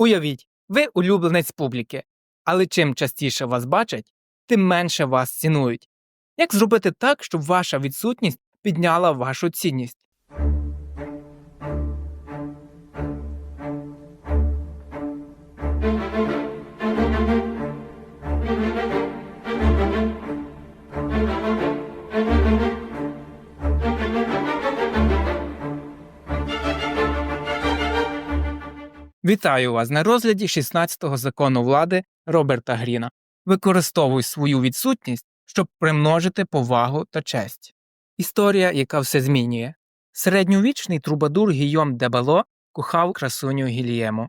Уявіть, ви улюбленець публіки, але чим частіше вас бачать, тим менше вас цінують. Як зробити так, щоб ваша відсутність підняла вашу цінність? Вітаю вас на розгляді 16-го закону влади Роберта Гріна. Використовуй свою відсутність, щоб примножити повагу та честь. Історія, яка все змінює. Середньовічний трубадур Гійом де Бало кохав красуню Гільєму.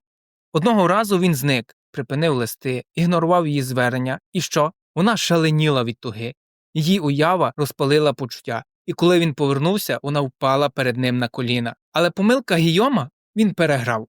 Одного разу він зник, припинив листи, ігнорував її звернення, і що? Вона шаленіла від туги. Її уява розпалила почуття, і коли він повернувся, вона впала перед ним на коліна. Але помилка Гійома він переграв.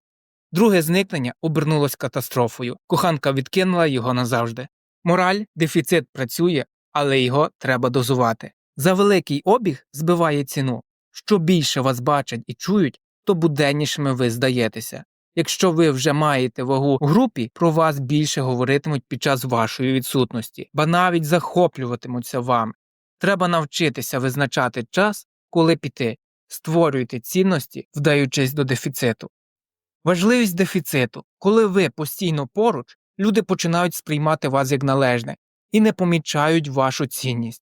Друге зникнення обернулось катастрофою. Коханка відкинула його назавжди. Мораль, дефіцит працює, але його треба дозувати. За великий обіг збиває ціну. Що більше вас бачать і чують, то буденнішими ви здаєтеся. Якщо ви вже маєте вагу в групі, про вас більше говоритимуть під час вашої відсутності, ба навіть захоплюватимуться вами. Треба навчитися визначати час, коли піти, створюйте цінності, вдаючись до дефіциту. Важливість дефіциту. Коли ви постійно поруч, люди починають сприймати вас як належне і не помічають вашу цінність.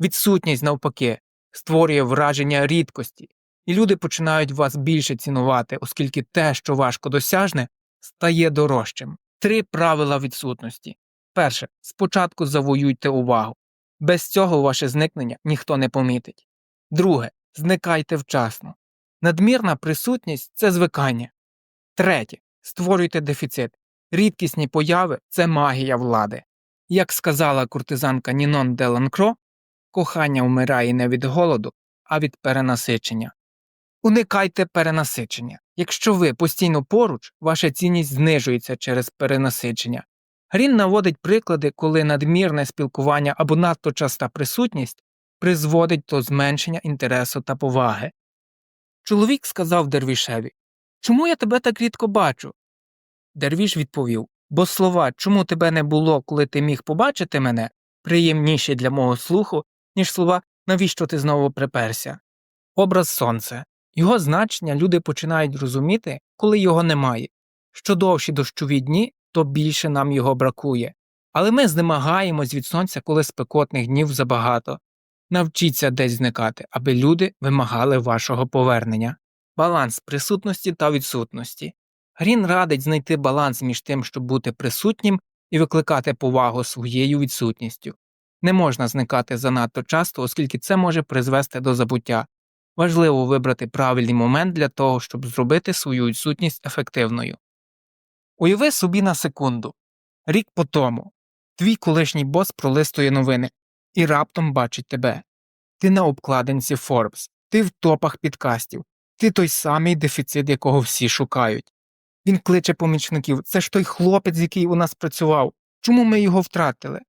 Відсутність, навпаки, створює враження рідкості, і люди починають вас більше цінувати, оскільки те, що важко досяжне, стає дорожчим. Три правила відсутності. Перше. Спочатку завоюйте увагу. Без цього ваше зникнення ніхто не помітить. Друге. Зникайте вчасно. Надмірна присутність це звикання. Третє. Створюйте дефіцит. Рідкісні появи це магія влади. Як сказала куртизанка Нінон де Ланкро, кохання вмирає не від голоду, а від перенасичення. Уникайте перенасичення. Якщо ви постійно поруч, ваша цінність знижується через перенасичення. Грін наводить приклади, коли надмірне спілкування або надто часта присутність призводить до зменшення інтересу та поваги. Чоловік сказав Дервішеві Чому я тебе так рідко бачу? Дервіш відповів Бо слова чому тебе не було, коли ти міг побачити мене, приємніші для мого слуху, ніж слова навіщо ти знову приперся. Образ сонця. Його значення люди починають розуміти, коли його немає. Що довші дощові дні, то більше нам його бракує. Але ми знемагаємось від сонця, коли спекотних днів забагато. Навчіться десь зникати, аби люди вимагали вашого повернення. Баланс присутності та відсутності. Грін радить знайти баланс між тим, щоб бути присутнім і викликати повагу своєю відсутністю. Не можна зникати занадто часто, оскільки це може призвести до забуття. Важливо вибрати правильний момент для того, щоб зробити свою відсутність ефективною. Уяви собі на секунду. Рік по тому твій колишній бос пролистує новини і раптом бачить тебе. Ти на обкладинці Forbes, ти в топах підкастів, ти той самий дефіцит, якого всі шукають. Він кличе помічників це ж той хлопець, який у нас працював. Чому ми його втратили?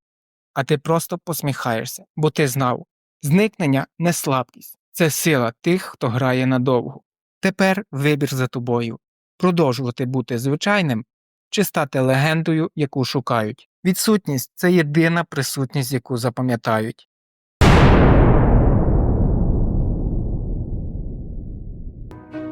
А ти просто посміхаєшся, бо ти знав зникнення не слабкість, це сила тих, хто грає надовго. Тепер вибір за тобою продовжувати бути звичайним чи стати легендою, яку шукають. Відсутність це єдина присутність, яку запам'ятають. you